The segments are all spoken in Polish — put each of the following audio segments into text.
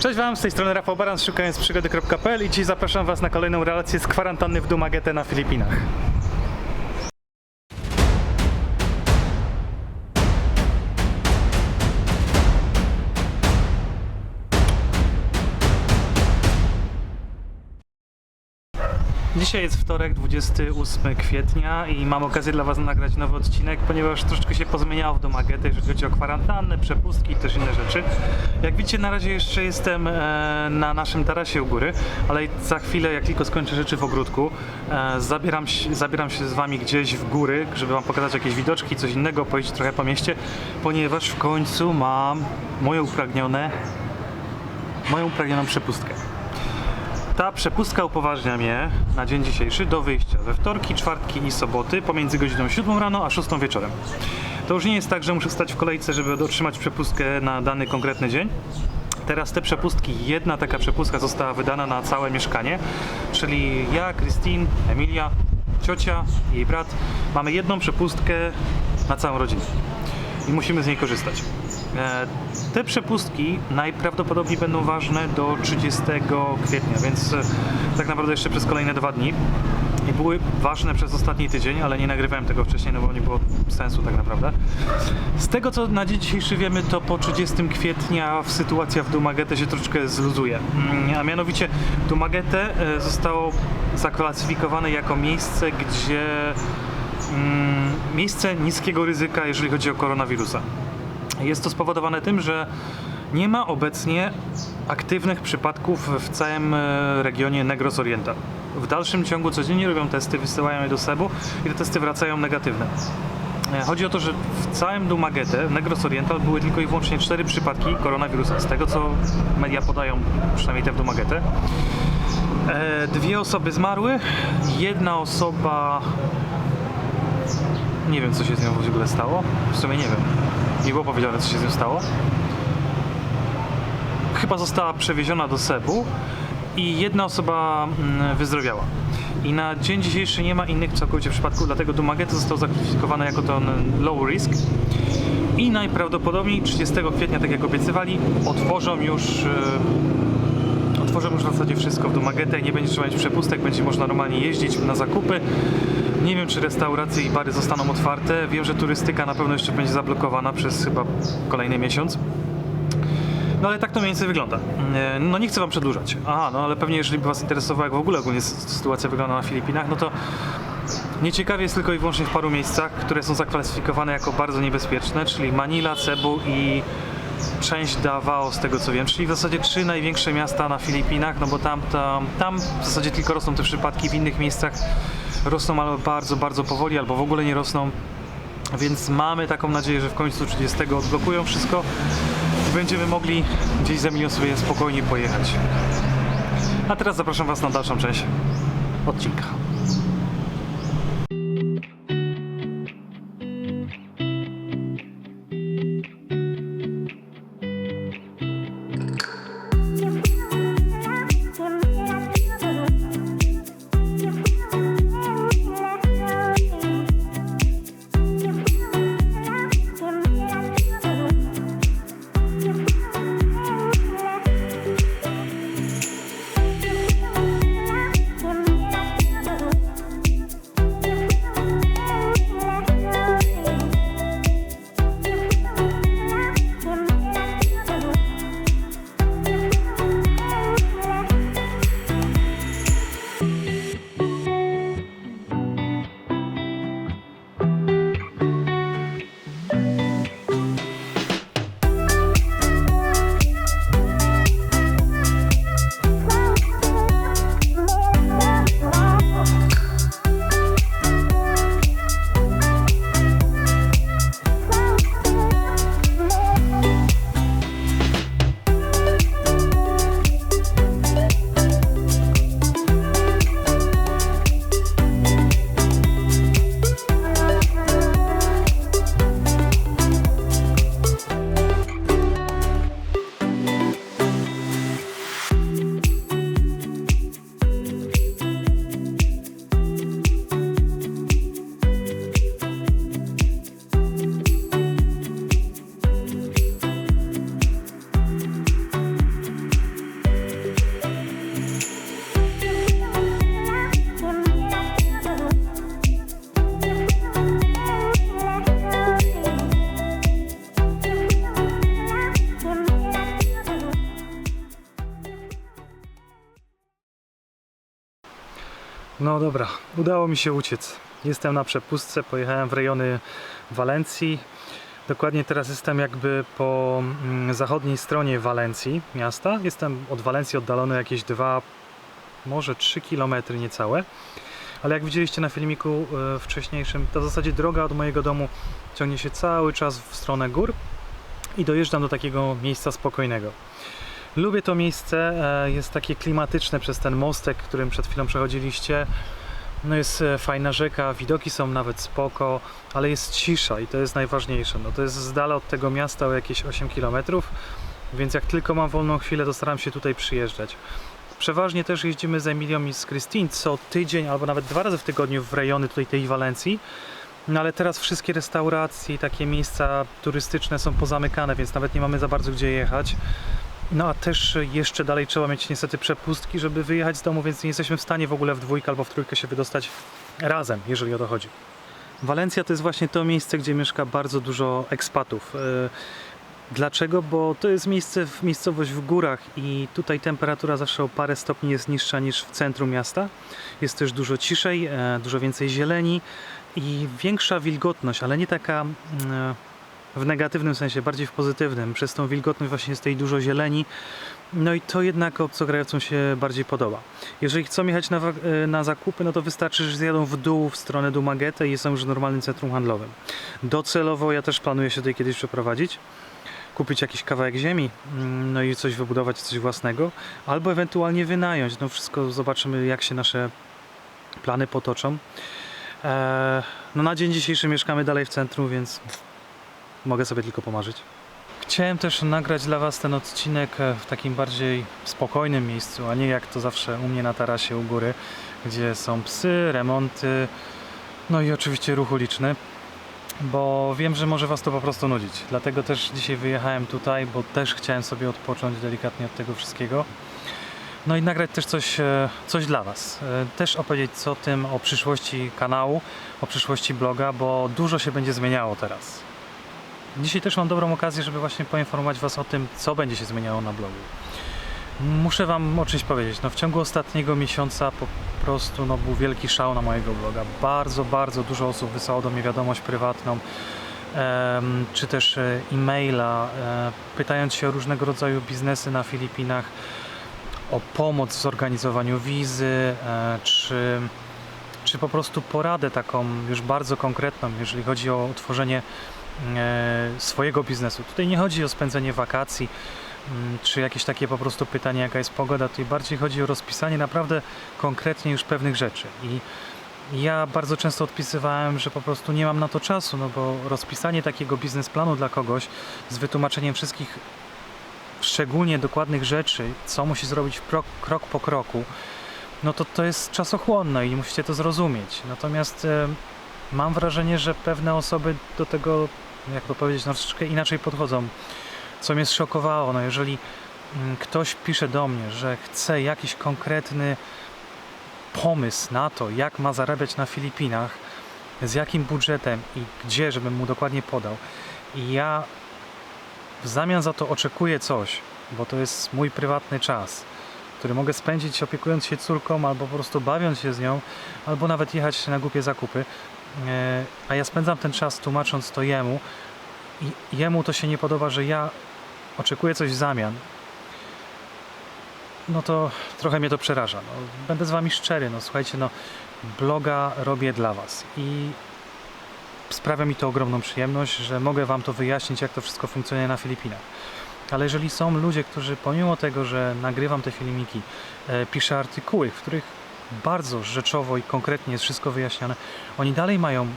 Cześć Wam, z tej strony Rafał Baran z szukając przygody.pl i dziś zapraszam Was na kolejną relację z kwarantanny w Dumaguete na Filipinach. Dzisiaj jest wtorek, 28 kwietnia i mam okazję dla Was nagrać nowy odcinek, ponieważ troszeczkę się pozmieniało w Dumaguete, jeżeli chodzi o kwarantannę, przepustki i też inne rzeczy. Jak widzicie, na razie jeszcze jestem e, na naszym tarasie u góry, ale za chwilę, jak tylko skończę rzeczy w ogródku, e, zabieram, się, zabieram się z Wami gdzieś w góry, żeby Wam pokazać jakieś widoczki, coś innego, pojeździć trochę po mieście, ponieważ w końcu mam moje upragnione, moją upragnioną przepustkę. Ta przepustka upoważnia mnie na dzień dzisiejszy do wyjścia we wtorki, czwartki i soboty pomiędzy godziną 7 rano a 6 wieczorem. To już nie jest tak, że muszę stać w kolejce, żeby otrzymać przepustkę na dany konkretny dzień. Teraz te przepustki, jedna taka przepustka została wydana na całe mieszkanie, czyli ja, Christine, Emilia, ciocia i jej brat mamy jedną przepustkę na całą rodzinę i musimy z niej korzystać. E, Te przepustki najprawdopodobniej będą ważne do 30 kwietnia, więc e, tak naprawdę jeszcze przez kolejne dwa dni. I były ważne przez ostatni tydzień, ale nie nagrywałem tego wcześniej, no bo nie było sensu tak naprawdę. Z tego co na dzień dzisiejszy wiemy, to po 30 kwietnia sytuacja w Dumaguete się troszeczkę zluzuje. Mm, A mianowicie Dumaguete e, zostało zaklasyfikowane jako miejsce, gdzie mm, miejsce niskiego ryzyka, jeżeli chodzi o koronawirusa. Jest to spowodowane tym, że nie ma obecnie aktywnych przypadków w całym e, regionie Negros Oriental. W dalszym ciągu codziennie robią testy, wysyłają je do Sebu i te testy wracają negatywne. E, Chodzi o to, że w całym Dumaguete, w Negros Oriental były tylko i wyłącznie cztery przypadki koronawirusa. Z tego co media podają, przynajmniej te w Dumaguete. Dwie osoby zmarły, jedna osoba nie wiem, co się z nią w ogóle stało. W sumie nie wiem. Nie było powiedziane, co się z nią stało. Chyba została przewieziona do Sebu i jedna osoba mm, wyzdrowiała. I na dzień dzisiejszy nie ma innych całkowicie przypadków, dlatego Dumaguete został zakwalifikowany jako ten low risk. I najprawdopodobniej 30 kwietnia, tak jak obiecywali, otworzą już e, otworzą już w zasadzie wszystko w Dumaguete, nie będzie trzeba mieć przepustek, będzie można normalnie jeździć na zakupy. Nie wiem, czy restauracje i bary zostaną otwarte. Wiem, że turystyka na pewno jeszcze będzie zablokowana przez chyba kolejny miesiąc. No ale tak to mniej więcej wygląda. No nie chcę Wam przedłużać. Aha, no ale pewnie jeżeli by Was interesowało, jak w ogóle ogólnie sytuacja wygląda na Filipinach, no to nieciekawie jest tylko i wyłącznie w paru miejscach, które są zaklasyfikowane jako bardzo niebezpieczne, czyli Manila, Cebu i część Davao, z tego co wiem, czyli w zasadzie trzy największe miasta na Filipinach, no bo tam, tam, tam w zasadzie tylko rosną te przypadki, w innych miejscach rosną albo bardzo, bardzo powoli, albo w ogóle nie rosną. Więc mamy taką nadzieję, że w końcu 30 odblokują wszystko i będziemy mogli gdzieś z Emilią sobie spokojnie pojechać. A teraz zapraszam Was na dalszą część odcinka. No dobra, udało mi się uciec. Jestem na przepustce, pojechałem w rejony Walencji. Dokładnie teraz jestem jakby po mm, zachodniej stronie Walencji miasta. Jestem od Walencji oddalony jakieś dwa, może 3 km niecałe. Ale jak widzieliście na filmiku e, wcześniejszym, to w zasadzie droga od mojego domu ciągnie się cały czas w stronę gór i dojeżdżam do takiego miejsca spokojnego. Lubię to miejsce, e, jest takie klimatyczne przez ten mostek, którym przed chwilą przechodziliście. No jest e, fajna rzeka, widoki są nawet spoko, ale jest cisza i to jest najważniejsze. No to jest z dala od tego miasta o jakieś 8 km, więc jak tylko mam wolną chwilę, to staram się tutaj przyjeżdżać. Przeważnie też jeździmy z Emilią i z Christine co tydzień albo nawet dwa razy w tygodniu w rejony tutaj tej Walencji. No ale teraz wszystkie restauracje i takie miejsca turystyczne są pozamykane, więc nawet nie mamy za bardzo gdzie jechać. No a też jeszcze dalej trzeba mieć niestety przepustki, żeby wyjechać z domu, więc nie jesteśmy w stanie w ogóle w dwójkę albo w trójkę się wydostać razem, jeżeli o to chodzi. Walencja to jest właśnie to miejsce, gdzie mieszka bardzo dużo ekspatów. Yy, Dlaczego? Bo to jest miejsce, miejscowość w górach i tutaj temperatura zawsze o parę stopni jest niższa niż w centrum miasta. Jest też dużo ciszej, e, dużo więcej zieleni i większa wilgotność, ale nie taka mm, w negatywnym sensie, bardziej w pozytywnym. Przez tą wilgotność właśnie jest tej dużo zieleni. No i to jednak obcokrajowcom się bardziej podoba. Jeżeli chcą jechać na, e, na zakupy, no to wystarczy, że zjadą w dół w stronę Dumagete i są już w normalnym centrum handlowym. Docelowo ja też planuję się tutaj kiedyś przeprowadzić kupić jakiś kawałek ziemi, mm, no i coś wybudować, coś własnego, albo ewentualnie wynająć. No wszystko zobaczymy, jak się nasze plany potoczą. Eee, no na dzień dzisiejszy mieszkamy dalej w centrum, więc mogę sobie tylko pomarzyć. Chciałem też nagrać dla Was ten odcinek e, w takim bardziej spokojnym miejscu, a nie jak to zawsze u mnie na tarasie u góry, gdzie są psy, remonty, no i oczywiście ruch uliczny bo wiem, że może Was to po prostu nudzić. Dlatego też dzisiaj wyjechałem tutaj, bo też chciałem sobie odpocząć delikatnie od tego wszystkiego. No i nagrać też coś, e, coś dla Was. E, Też opowiedzieć co tym o przyszłości kanału, o przyszłości bloga, bo dużo się będzie zmieniało teraz. Dzisiaj też mam dobrą okazję, żeby właśnie poinformować Was o tym, co będzie się zmieniało na blogu. Muszę Wam o czymś powiedzieć. No, w ciągu ostatniego miesiąca po prostu no, był wielki szał na mojego bloga. Bardzo, bardzo dużo osób wysłało do mnie wiadomość prywatną, czy też e, e-maila, e, pytając się o różnego rodzaju biznesy na Filipinach, o pomoc w zorganizowaniu wizy, e, czy, czy po prostu poradę taką już bardzo konkretną, jeżeli chodzi o utworzenie swojego biznesu. Tutaj nie chodzi o spędzenie wakacji, mm, czy jakieś takie po prostu pytanie, jaka jest pogoda. Tutaj bardziej chodzi o rozpisanie naprawdę konkretnie już pewnych rzeczy. I ja bardzo często odpisywałem, że po prostu nie mam na to czasu, no bo rozpisanie takiego biznesplanu dla kogoś z wytłumaczeniem wszystkich szczególnie dokładnych rzeczy, co musi zrobić krok, krok po kroku, no to to jest czasochłonne i musicie to zrozumieć. Natomiast e, mam wrażenie, że pewne osoby do tego, jak to powiedzieć, no troszeczkę inaczej podchodzą, co mnie zszokowało. No jeżeli mm, ktoś pisze do mnie, że chce jakiś konkretny pomysł na to, jak ma zarabiać na Filipinach, z jakim budżetem i gdzie, żebym mu dokładnie podał. I ja w zamian za to oczekuję coś, bo to jest mój prywatny czas, który mogę spędzić opiekując się córką, albo po prostu bawiąc się z nią, albo nawet jechać na głupie zakupy. E, A ja spędzam ten czas tłumacząc to jemu i jemu to się nie podoba, że ja oczekuję coś w zamian. No to trochę mnie to przeraża. No, będę z wami szczery, no słuchajcie, no bloga robię dla was i sprawia mi to ogromną przyjemność, że mogę Wam to wyjaśnić, jak to wszystko funkcjonuje na Filipinach. Ale jeżeli są ludzie, którzy pomimo tego, że nagrywam te filmiki, e, piszę artykuły, w których bardzo rzeczowo i konkretnie jest wszystko wyjaśniane, oni dalej mają e,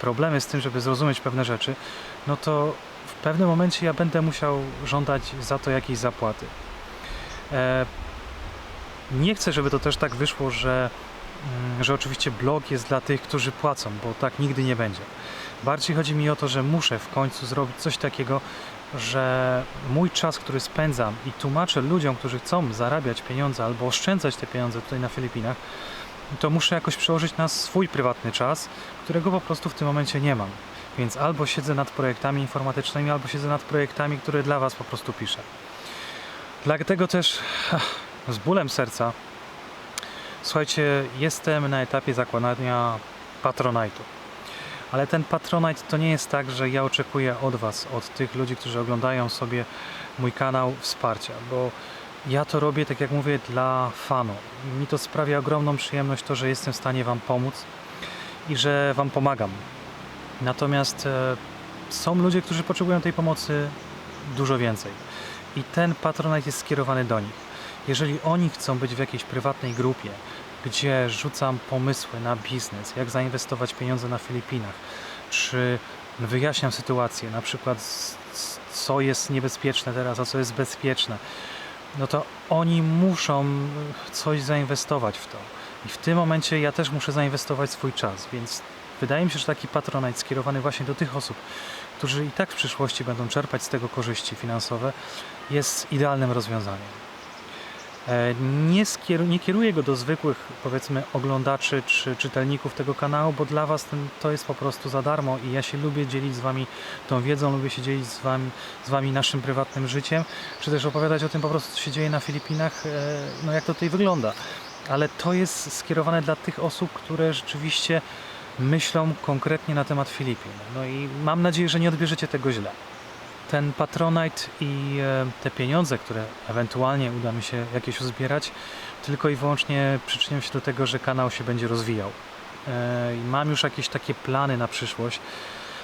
problemy z tym, żeby zrozumieć pewne rzeczy, no to w pewnym momencie ja będę musiał żądać za to jakiejś zapłaty. E, nie chcę, żeby to też tak wyszło, że Mm, że oczywiście blog jest dla tych, którzy płacą, bo tak nigdy nie będzie. Bardziej chodzi mi o to, że muszę w końcu zrobić coś takiego, że mój czas, który spędzam i tłumaczę ludziom, którzy chcą zarabiać pieniądze albo oszczędzać te pieniądze tutaj na Filipinach, to muszę jakoś przełożyć na swój prywatny czas, którego po prostu w tym momencie nie mam. Więc albo siedzę nad projektami informatycznymi, albo siedzę nad projektami, które dla Was po prostu piszę. Dlatego też z bólem serca Słuchajcie, jestem na etapie zakładania Patronite'u. Ale ten Patronite to nie jest tak, że ja oczekuję od Was, od tych ludzi, którzy oglądają sobie mój kanał wsparcia, bo ja to robię, tak jak mówię, dla fanów. Mi to sprawia ogromną przyjemność to, że jestem w stanie Wam pomóc i że Wam pomagam. Natomiast e, są ludzie, którzy potrzebują tej pomocy dużo więcej. I ten Patronite jest skierowany do nich. Jeżeli oni chcą być w jakiejś prywatnej grupie, gdzie rzucam pomysły na biznes, jak zainwestować pieniądze na Filipinach, czy wyjaśniam sytuację, na przykład co jest niebezpieczne teraz, a co jest bezpieczne, no to oni muszą coś zainwestować w to. I w tym momencie ja też muszę zainwestować swój czas, więc wydaje mi się, że taki patronat skierowany właśnie do tych osób, którzy i tak w przyszłości będą czerpać z tego korzyści finansowe, jest idealnym rozwiązaniem. E, Nie, skieru- nie kieruję go do zwykłych, powiedzmy, oglądaczy czy czytelników tego kanału, bo dla Was ten, to jest po prostu za darmo i ja się lubię dzielić z Wami tą wiedzą, lubię się dzielić z Wami, z wami naszym prywatnym życiem, czy też opowiadać o tym po prostu, co się dzieje na Filipinach, e, no jak to tutaj wygląda. Ale to jest skierowane dla tych osób, które rzeczywiście myślą konkretnie na temat Filipin. No i mam nadzieję, że nie odbierzecie tego źle ten Patronite i e, te pieniądze, które ewentualnie uda mi się jakieś uzbierać, tylko i wyłącznie przyczynią się do tego, że kanał się będzie rozwijał. E, mam już jakieś takie plany na przyszłość,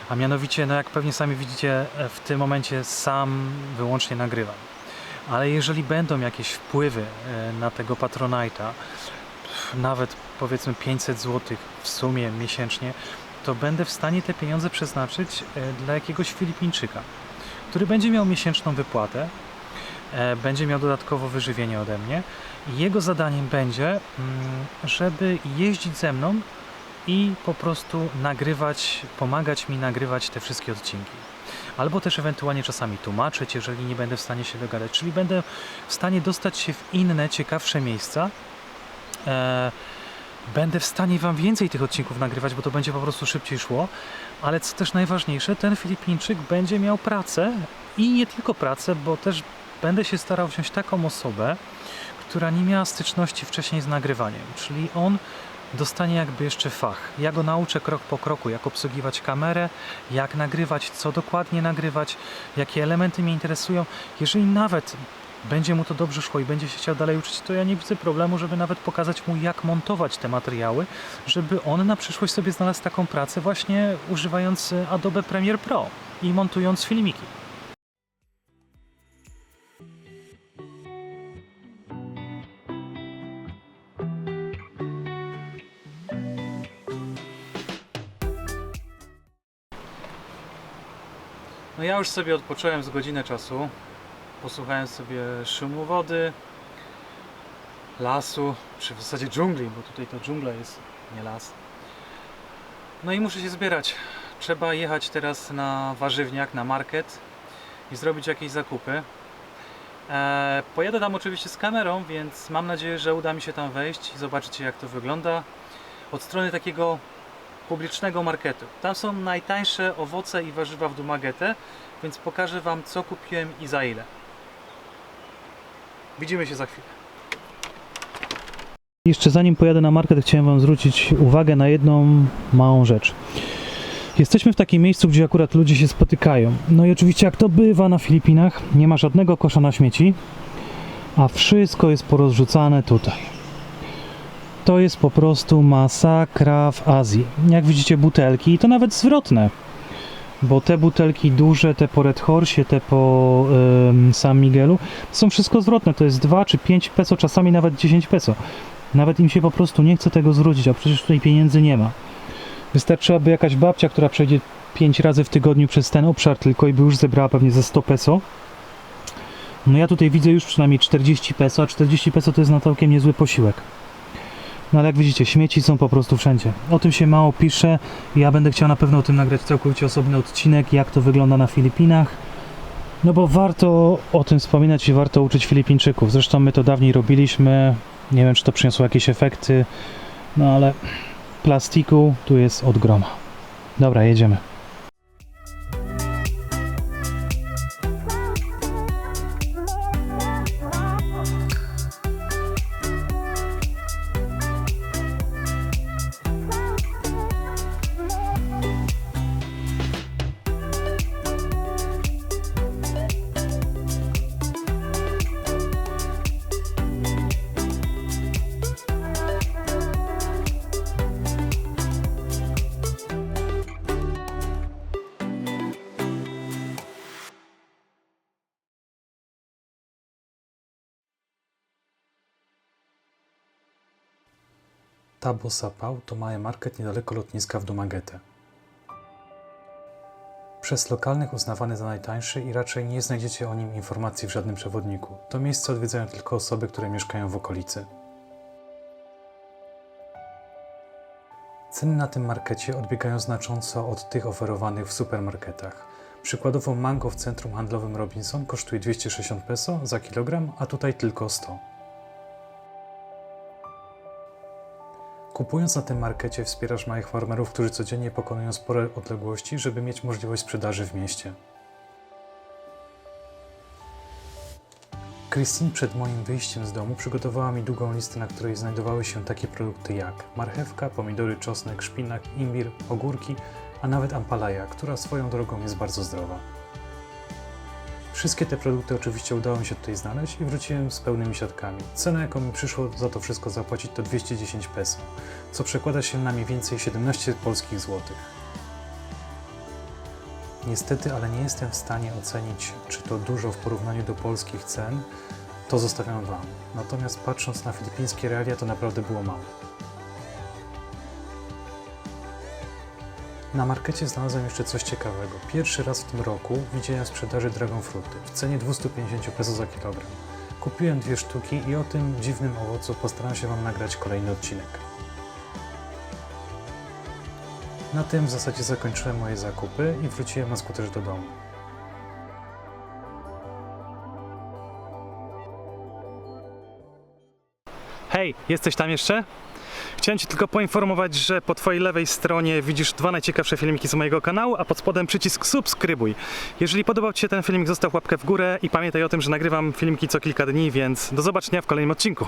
a mianowicie, no jak pewnie sami widzicie, e, w tym momencie sam wyłącznie nagrywam. Ale jeżeli będą jakieś wpływy na tego Patronite'a, nawet powiedzmy 500 zł w sumie miesięcznie, to będę w stanie te pieniądze przeznaczyć dla jakiegoś Filipińczyka który będzie miał miesięczną wypłatę, e, będzie miał dodatkowo wyżywienie ode mnie. Jego zadaniem będzie, mm, żeby jeździć ze mną i po prostu nagrywać, pomagać mi nagrywać te wszystkie odcinki. Albo też ewentualnie czasami tłumaczyć, jeżeli nie będę w stanie się dogadać. Czyli będę w stanie dostać się w inne, ciekawsze miejsca. E, Będę w stanie Wam więcej tych odcinków nagrywać, bo to będzie po prostu szybciej szło. Ale co też najważniejsze, ten Filipińczyk będzie miał pracę i nie tylko pracę, bo też będę się starał wziąć taką osobę, która nie miała styczności wcześniej z nagrywaniem. Czyli on dostanie jakby jeszcze fach. Ja go nauczę krok po kroku, jak obsługiwać kamerę, jak nagrywać, co dokładnie nagrywać, jakie elementy mnie interesują. Jeżeli nawet będzie mu to dobrze szło i będzie się chciał dalej uczyć, to ja nie widzę problemu, żeby nawet pokazać mu, jak montować te materiały, żeby on na przyszłość sobie znalazł taką pracę właśnie używając e, Adobe Premiere Pro i montując filmiki. No ja już sobie odpocząłem z godzinę czasu. Posłuchałem sobie szumu wody, lasu, czy w zasadzie dżungli, bo tutaj to dżungla jest, nie las. No i muszę się zbierać. Trzeba jechać teraz na warzywniak, na market i zrobić jakieś zakupy. Eee, pojadę tam oczywiście z kamerą, więc mam nadzieję, że uda mi się tam wejść i zobaczycie jak to wygląda od strony takiego publicznego marketu. Tam są najtańsze owoce i warzywa w Dumagetę, więc pokażę Wam co kupiłem i za ile. Widzimy się za chwilę. Jeszcze zanim pojadę na market, chciałem Wam zwrócić uwagę na jedną małą rzecz. Jesteśmy w takim miejscu, gdzie akurat ludzie się spotykają. No i oczywiście, jak to bywa na Filipinach, nie ma żadnego kosza na śmieci, a wszystko jest porozrzucane tutaj. To jest po prostu masakra w Azji. Jak widzicie, butelki, i to nawet zwrotne. Bo te butelki duże, te po Red Horse, te po ym, San Miguelu, są wszystko zwrotne. To jest 2 czy 5 peso, czasami nawet 10 peso. Nawet im się po prostu nie chce tego zwrócić, a przecież tutaj pieniędzy nie ma. Wystarczy, aby jakaś babcia, która przejdzie 5 razy w tygodniu przez ten obszar tylko i by już zebrała pewnie ze 100 peso. No ja tutaj widzę już przynajmniej 40 peso, a 40 peso to jest na całkiem niezły posiłek. No ale jak widzicie, śmieci są po prostu wszędzie. O tym się mało pisze. Ja będę chciał na pewno o tym nagrać całkowicie osobny odcinek, jak to wygląda na Filipinach. No bo warto o tym wspominać i warto uczyć Filipińczyków. Zresztą my to dawniej robiliśmy. Nie wiem, czy to przyniosło jakieś efekty. No ale plastiku tu jest od groma. Dobra, jedziemy. Tabo Sapał to mały market niedaleko lotniska w Dumaguete. Przez lokalnych uznawany za najtańszy i raczej nie znajdziecie o nim informacji w żadnym przewodniku. To miejsce odwiedzają tylko osoby, które mieszkają w okolicy. Ceny na tym markecie odbiegają znacząco od tych oferowanych w supermarketach. Przykładowo mango w centrum handlowym Robinson kosztuje 260 peso za kilogram, a tutaj tylko 100. Kupując na tym markecie wspierasz małych farmerów, którzy codziennie pokonują spore odległości, żeby mieć możliwość sprzedaży w mieście. Christine przed moim wyjściem z domu przygotowała mi długą listę, na której znajdowały się takie produkty jak marchewka, pomidory, czosnek, szpinak, imbir, ogórki, a nawet ampalaja, która swoją drogą jest bardzo zdrowa. Wszystkie te produkty oczywiście udało mi się tutaj znaleźć i wróciłem z pełnymi siatkami. Cena, jaką mi przyszło za to wszystko zapłacić, to 210 peso, co przekłada się na mniej więcej 17 polskich złotych. Niestety, ale nie jestem w stanie ocenić, czy to dużo w porównaniu do polskich cen, to zostawiam Wam. Natomiast patrząc na filipińskie realia, to naprawdę było mało. Na markecie znalazłem jeszcze coś ciekawego. Pierwszy raz w tym roku widziałem sprzedaży dragon fruty w cenie 250 peso za kilogram. Kupiłem dwie sztuki i o tym dziwnym owocu postaram się Wam nagrać kolejny odcinek. Na tym w zasadzie zakończyłem moje zakupy i wróciłem na skuterze do domu. Hej, jesteś tam jeszcze? Chciałem Cię tylko poinformować, że po Twojej lewej stronie widzisz dwa najciekawsze filmiki z mojego kanału, a pod spodem przycisk subskrybuj. Jeżeli podobał Ci się ten filmik, zostaw łapkę w górę i pamiętaj o tym, że nagrywam filmiki co kilka dni, więc do zobaczenia w kolejnym odcinku.